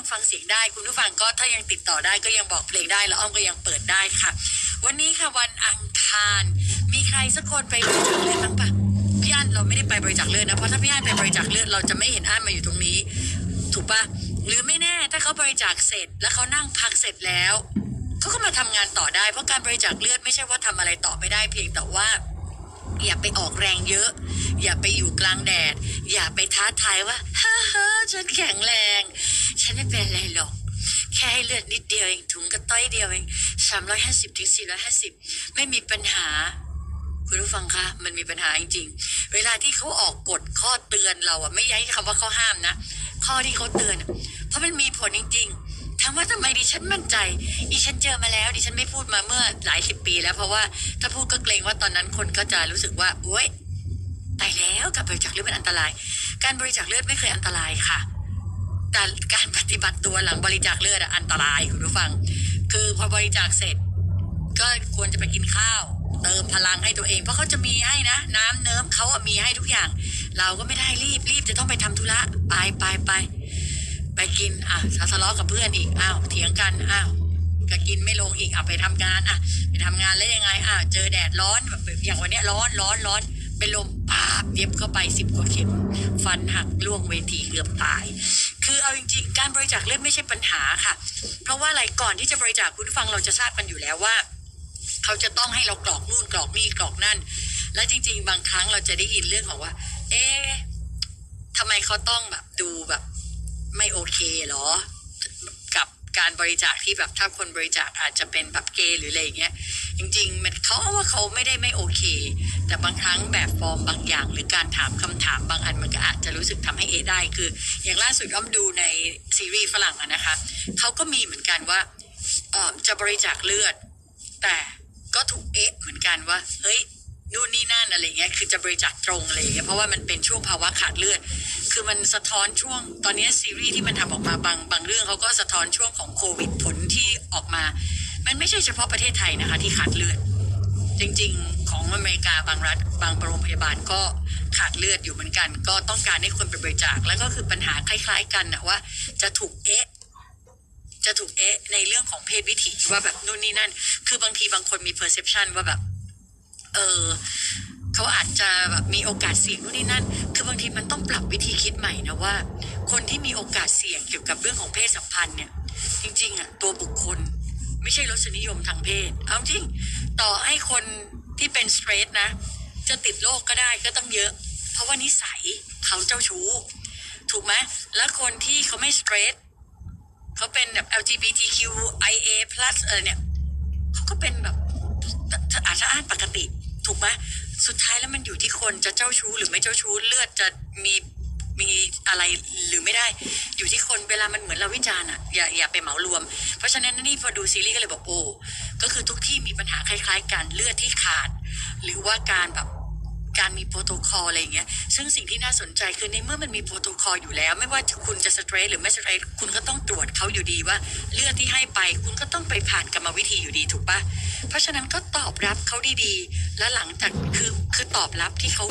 ยังฟังเสียงได้ คุณผู้ฟังก็ถ้ายังติดต่อได้ก็ยังบอกเพลงได้แล้วอ้อมก็ยังเปิดได้ค่ะ วันนี้ค่ะวันอังคาร มีใครสักคนไปบริจาคเลือดบ้างปะพี่อันเราไม่ได้ไปบริจาคเลือดนะเพราะถ้าพี่อันไปบริจาคเลือดเราจะไม่เห็นอันมาอยู่ตรงนี้ ถูกปะหรือไม่แน่ถ้าเขาบริจาคเสร็จ แล้วเขานั่งพักเสร็จแล้วเขาก็มาทำงานต่อได้เพราะการบริจาคเลือดไม่ใช่ว่าทำอะไรต่อไม่ได้เพียงแต่ว่าอย่าไปออกแรงเยอะ อย่าไปอยู่กลางแดด อย่าไปท้าทายว่าฮ่าฮ่าฉันแข็งแรง ฉันไม่เป็นไรหรอก แค่ให้เลือดนิดเดียวเองถุงกระต้อยเดียวเองสามร้อยห้าสิบถึงสี่ร้อยห้าสิบไม่มีปัญหา คุณผู้ฟังคะมันมีปัญหาจริงๆ เวลาที่เขาออกกฎข้อเตือนเราอะไม่ย้ายคำว่าข้อห้ามนะ ข้อที่เขาเตือน เพราะมันมีผลจริง ๆถามว่าทำไมดิฉันมั่นใจ ดิฉันเจอมาแล้ว ดิฉันไม่พูดมาเมื่อหลายสิบปีแล้วเพราะว่าถ้าพูดก็เกรงว่าตอนนั้นคนก็จะรู้สึกว่าโอ๊ย ตายแล้วการบริจาคเลือดเป็นอันตราย การบริจาคเลือดไม่เคยอันตรายค่ะ แต่การปฏิบัติตัวหลังบริจาคเลือดอันตรายคุณผู้ฟัง คือพอบริจาคเสร็จ ก็ควรจะไปกินข้าว เติมพลังให้ตัวเอง เพราะเขาจะมีให้นะ น้ำเนิ้มเขาอะมีให้ทุกอย่าง เราก็ไม่ได้รีบรีบจะต้องไปทำธุระไปไปไปไปกินอะทะเลาะกับเพื่อนอีกอ้าวเถียงกันอ้าวก็กินไม่ลงอีกอะไปทำงานอะไปทำงานแล้วยังไงอะเจอแดดร้อนแบบอย่างวันเนี้ยร้อนร้อนร้อนเป็นลมาบเย็บเข้าไปสิบกว่าเข็ม ฟันหักล่วงเวทีเกือบตาย คือเอาจริงๆ การบริจาคเลือดไม่ใช่ปัญหาค่ะ เพราะว่าอะไรก่อนที่จะบริจาคคุณผู้ฟังเราจะทราบกันอยู่แล้วว่า เขาจะต้องให้เรากรอกนู่นกรอกนี่กรอกนั่น และจริง ๆ บางครั้งเราจะได้ยินเรื่องของว่า เอ๊ะทำไมเขาต้องแบบดูแบบไม่โอเคเหรอ กับการบริจาคที่แบบถ้าคนบริจาคอาจจะเป็นแบบเกย์หรืออะไรอย่างเงี้ย จริงๆมันเขาว่าเขาไม่ได้ไม่โอเค แต่บางครั้งแบบฟอร์มบางอย่าง หรือการถามคำถามบางอันมันก็อาจจะรู้สึกทำให้เอได้คือ อย่างล่าสุดอ้อมดูในซีรีส์ฝรั่งอะนะคะเขาก็มีเหมือนกันว่าจะบริจาคเลือด แต่ก็ถูกเอ๊ะเหมือนกันว่า เฮ้ยนู่นนี่นั่นอะไรเงี้ยคือจะบริจาคตรงอะไรเงี้ยเพราะว่ามันเป็นช่วงภาวะขาดเลือด คือมันสะท้อนช่วงตอนนี้ซีรีส์ที่มันทำออกมาบางบางเรื่องเขาก็สะท้อนช่วงของโควิดผลที่ออกมา มันไม่ใช่เฉพาะประเทศไทยนะคะที่ขาดเลือด จริงๆ ของอเมริกาบางรัฐ บางโรงพยาบาลก็ขาดเลือดอยู่เหมือนกัน ก็ต้องการให้คนไปบริจาค แล้วก็คือปัญหาคล้าย ๆ กันนะว่าจะถูกเอ๊ะจะถูกเอ๊ะในเรื่องของเพศวิถีว่าแบบนู่นนี่นั่น คือบางทีบางคนมี perception ว่าแบบ เออเขาอาจจะแบบมีโอกาสเสี่ยงนู่นนี่นั่น คือบางทีมันต้องปรับวิธีคิดใหม่นะว่า คนที่มีโอกาสเสี่ยงเกี่ยวกับเรื่องของเพศสัมพันธ์เนี่ย จริง ๆอะตัวบุคคล ไม่ใช่รสนิยมทางเพศ เอาจริง ต่อให้คนที่เป็นสเตรทนะ จะติดโรคก็ได้ก็ต้องเยอะ เพราะว่านิสัยเขาเจ้าชู้ ถูกไหมแล้วคนที่เขาไม่สเตรทเขาเป็นแบบ LGBTQIA+ อะไรเนี่ยเขาก็เป็นแบบอาจจะอ่านปกติ ถูกไหมสุดท้ายแล้วมันอยู่ที่คนจะเจ้าชู้หรือไม่เจ้าชู้เลือดจะมี มีอะไรหรือไม่ได้ อยู่ที่คนเวลามันเหมือนเราวิจารณ์อะอย่าอย่าไปเหมารวม เพราะฉะนั้นนี่พอดูซีรีส์ก็เลยบอกโอ้ก็คือทุกที่มีปัญหาคล้าย ๆ กันเลือดที่ขาด หรือว่าการแบบ การมีโปรโตคอลอะไรอย่างเงี้ย ซึ่งสิ่งที่น่าสนใจคือในเมื่อมันมีโปรโตคอลอยู่แล้ว ไม่ว่าคุณจะสเตรทหรือไม่สเตรทคุณก็ต้องตรวจเขาอยู่ดีว่า เลือดที่ให้ไปคุณก็ต้องไปผ่านกรรมวิธีอยู่ดีถูกปะเพราะฉะนั้นก็ตอบรับเขาดีๆ และหลังจากคือคือตอบรับที่เขา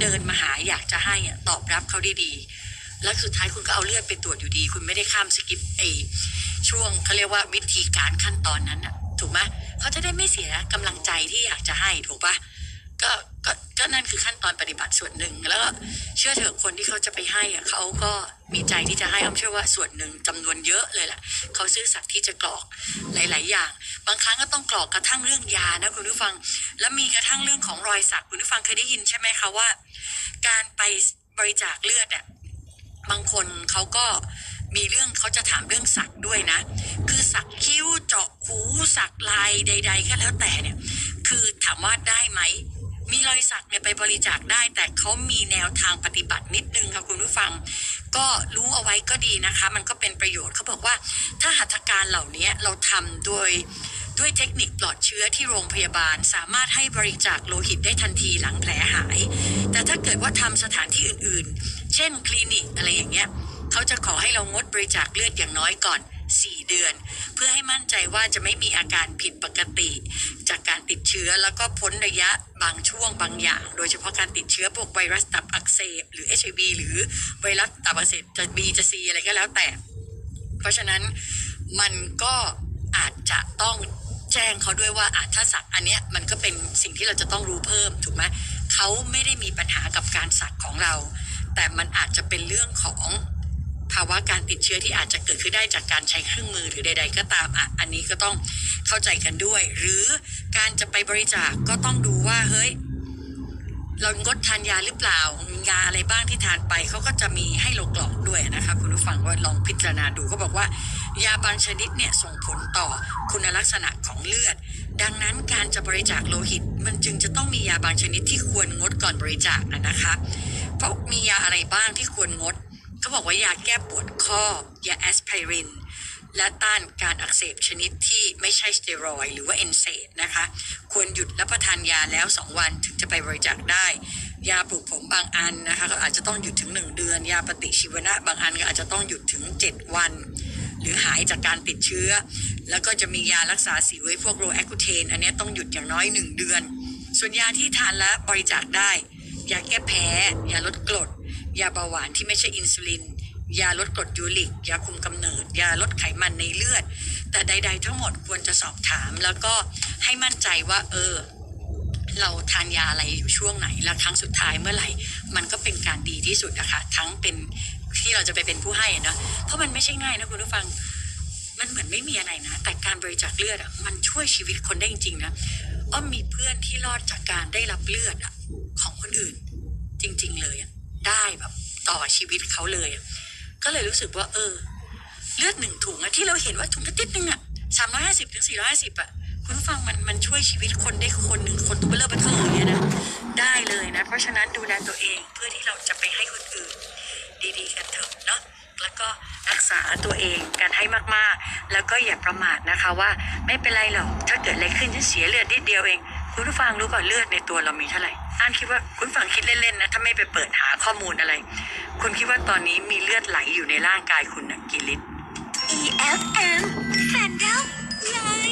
เดินมาหาอยากจะให้อะตอบรับเขาดีๆ แล้วสุดท้ายคุณก็เอาเลือดไปตรวจอยู่ดี คุณไม่ได้ข้ามสกิปไอช่วงเขาเรียกว่าวิธีการขั้นตอนนั้นอะถูกไหมเขาจะได้ไม่เสียกำลังใจที่อยากจะให้ถูกปะก็ คือขั้นตอนปฏิบัติส่วนหนึ่ง แล้วก็เชื่อเถอะคนที่เขาจะไปให้อะเขาก็มีใจที่จะให้อ้อมเชื่อว่าส่วนหนึ่งจำนวนเยอะเลยแหละเขาซื่อสัตย์ที่จะกรอกหลาย ๆ อย่าง บางครั้งก็ต้องกรอกกระทั่งเรื่องยานะคุณผู้ฟัง แล้วมีกระทั่งเรื่องของรอยสักคุณผู้ฟังเคยได้ยินใช่ไหมคะว่า การไปบริจาคเลือดเนี่ยบางคนเขาก็มีเรื่องเขาจะถามเรื่องสักด้วยนะ คือสักคิ้วเจาะหูสักลายใด ๆ ก็แล้วแต่เนี่ย คือถามว่าได้ไหม มีรอยสักเนี่ยไปบริจาคได้ แต่เขามีแนวทางปฏิบัตินิดนึงค่ะคุณผู้ฟัง ก็รู้เอาไว้ก็ดีนะคะ มันก็เป็นประโยชน์เขาบอกว่า ถ้าหัตถการเหล่านี้เราทำโดยด้วยเทคนิคปลอดเชื้อที่โรงพยาบาล สามารถให้บริจาคโลหิตได้ทันทีหลังแผลหาย แต่ถ้าเกิดว่าทำสถานที่อื่นๆ เช่นคลินิกอะไรอย่างเงี้ยเขาจะขอให้เรางดบริจาคเลือดอย่างน้อยก่อน 4 เดือน เพื่อให้มั่นใจว่าจะไม่มีอาการผิดปกติ จากการติดเชื้อแล้วก็พ้นระยะบางช่วงบางอย่าง โดยเฉพาะการติดเชื้อพวกไวรัสตับอักเสบ หรือ HIV หรือไวรัสตับอักเสบจะ B จะ C อะไรก็แล้วแต่ เพราะฉะนั้นมันก็อาจจะต้องแจ้งเขาด้วยว่าอาถ้าสักอันเนี้ยมันก็เป็นสิ่งที่เราจะต้องรู้เพิ่มถูกไหมเขาไม่ได้มีปัญหากับการสักของเรา แต่มันอาจจะเป็นเรื่องของ ภาวะการติดเชื้อที่อาจจะเกิดขึ้นได้จากการใช้เครื่องมือหรือใด ๆ ก็ตามอะอันนี้ก็ต้องเข้าใจกันด้วย หรือการจะไปบริจาคก็ต้องดูว่าเฮ้ยเรางดทานยาหรือเปล่า มียาอะไรบ้างที่ทานไป เขาก็จะมีให้เรากรอกด้วยนะคะคุณผู้ฟังว่าลองพิจารณาดูเขาบอกว่า ยาบางชนิดเนี่ยส่งผลต่อคุณลักษณะของเลือด ดังนั้นการจะบริจาคโลหิต มันจึงจะต้องมียาบางชนิดที่ควรงดก่อนบริจาคนะคะ เพราะมียาอะไรบ้างที่ควรงด เขาบอกว่ายาแก้ปวดข้อยาแอสไพริน และต้านการอักเสบชนิดที่ไม่ใช่สเตียรอยหรือว่าเอนเซดนะคะ ควรหยุดรับประทานยาแล้ว 2 วันถึงจะไปบริจาคได้ ยาปลูกผมบางอันนะคะก็อาจจะต้องหยุดถึง 1 เดือน ยาปฏิชีวนะบางอันก็อาจจะต้องหยุดถึง 7 วัน หรือหายจากการติดเชื้อ แล้วก็จะมียารักษาสิวไว้พวกโรแอคูเทนอันนี้ต้องหยุดอย่างน้อย 1 เดือน ส่วนยาที่ทานแล้วบริจาคได้ยาแก้แพ้ยาลดกรด ยาเบาหวานที่ไม่ใช่อินซูลิน ยาลดกรดยูริก ยาคุมกำเนิด ยาลดไขมันในเลือด แต่ใด ๆ ทั้งหมดควรจะสอบถาม แล้วก็ให้มั่นใจว่า เออ เราทานยาอะไรอยู่ช่วงไหน และครั้งสุดท้ายเมื่อไหร่ มันก็เป็นการดีที่สุดนะคะทั้งเป็นที่เราจะไปเป็นผู้ให้เนอะเพราะมันไม่ใช่ง่ายนะคุณผู้ฟังมันเหมือนไม่มีอะไรนะ แต่การบริจาคเลือดอะมันช่วยชีวิตคนได้จริงๆนะอ้อมมีเพื่อนที่รอดจากการได้รับเลือดอะ ของคนอื่น จริง ๆ เลยอะ ได้แบบต่อชีวิตเขาเลย ก็เลยรู้สึกว่า เออ เลือดหนึ่งถุงอะที่เราเห็นว่าถุงกระติดนึงอะสามร้อยห้าสิบถึงสี่ร้อยห้าสิบอะคุณฟังมันมันช่วยชีวิตคนได้คนหนึ่งคนตัวเบลอเบลออย่างเงี้ยนะได้เลยนะ เพราะฉะนั้นดูแลตัวเองเพื่อที่เราจะไปให้คนอื่น ดีๆกันเถอะเนาะแล้วก็รักษาตัวเองกันให้มากๆ แล้วก็อย่าประมาทนะคะว่าไม่เป็นไรหรอกถ้าเกิดอะไรขึ้นฉันเสียเลือดนิดเดียวเอง คุณผู้ฟังรู้ก่อนเลือดในตัวเรามีเท่าไหร่านคิดว่าคุณผู้ฟังคิดเล่นๆนะถ้าไม่ไปเปิดหาข้อมูลอะไร คุณคิดว่าตอนนี้มีเลือดไหลอยู่ในร่างกายคุณนะกี่ลิตร EFM Fandom Live